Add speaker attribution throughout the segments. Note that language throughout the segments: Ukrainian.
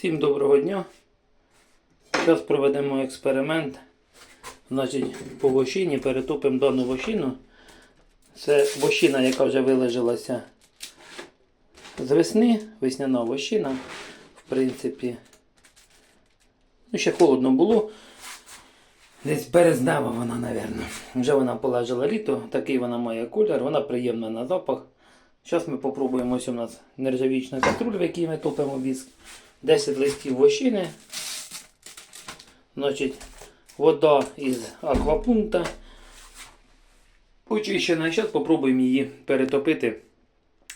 Speaker 1: Всім доброго дня. Зараз проведемо експеримент. Значить, по вощині перетопимо дану вощину. Це вощина, яка вже вилежалася з весни, весняна вощина, в принципі. Ну, ще холодно було. Десь березнева вона, напевно. Вже вона полежала літо, такий вона має колір, вона приємна на запах. Зараз ми попробуємо, ось у нас нержавічна каструль, в якій ми топимо віск. 10 листів вощини. Значить, вода із аквапункта. Очищена. І зараз попробуємо її перетопити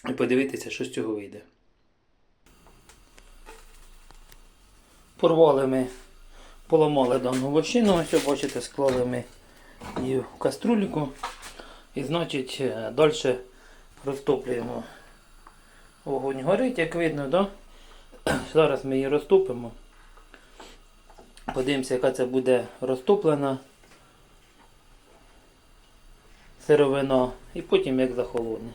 Speaker 1: і подивитися, що з цього вийде. Порвали ми, поламали дану вощину. Ось, бачите, склали ми її в каструльку. І значить, далі розтоплюємо. Огонь горить, як видно, да? Зараз ми її розтопимо. Подивимося, яка це буде розтоплена сировина і потім як захолодне.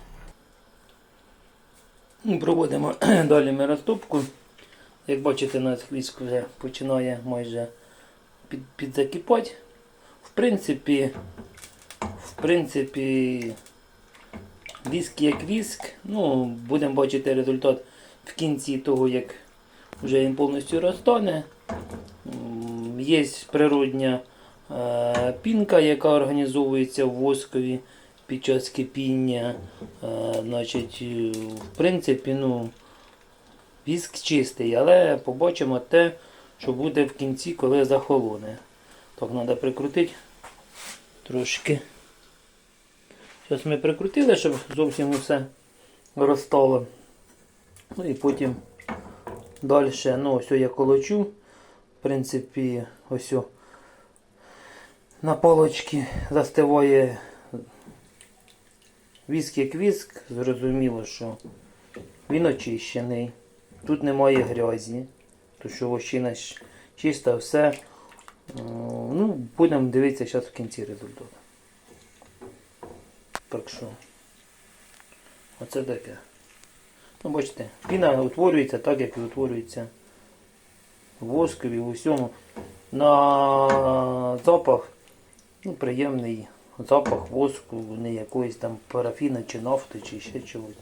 Speaker 1: Ну, Проводимо далі ми розтопку. Як бачите, у нас віск вже починає майже під, підзакипати. В принципі, в принципі, віск як віск. Ну, будемо бачити результат в кінці того, як вже він повністю розтане. Є природня е, пінка, яка організовується в воскові під час кипіння. Е, значить, е, в принципі, ну, віск чистий, але побачимо те, що буде в кінці, коли захолоне. Так, треба прикрутити трошки. Зараз ми прикрутили, щоб зовсім усе розстало. Ну і потім далі, ну ось я колочу. В принципі, ось на палочці застиває віск як віск. Зрозуміло, що він очищений. Тут немає грязі, тому що вощина чиста, все. Ну, будемо дивитися зараз в кінці результат. Так що, оце таке. Ну, бачите, піна утворюється так, як і утворюється воскові, в усьому. На запах ну, приємний запах воску, не якоїсь там парафіна чи нафти, чи ще чогось.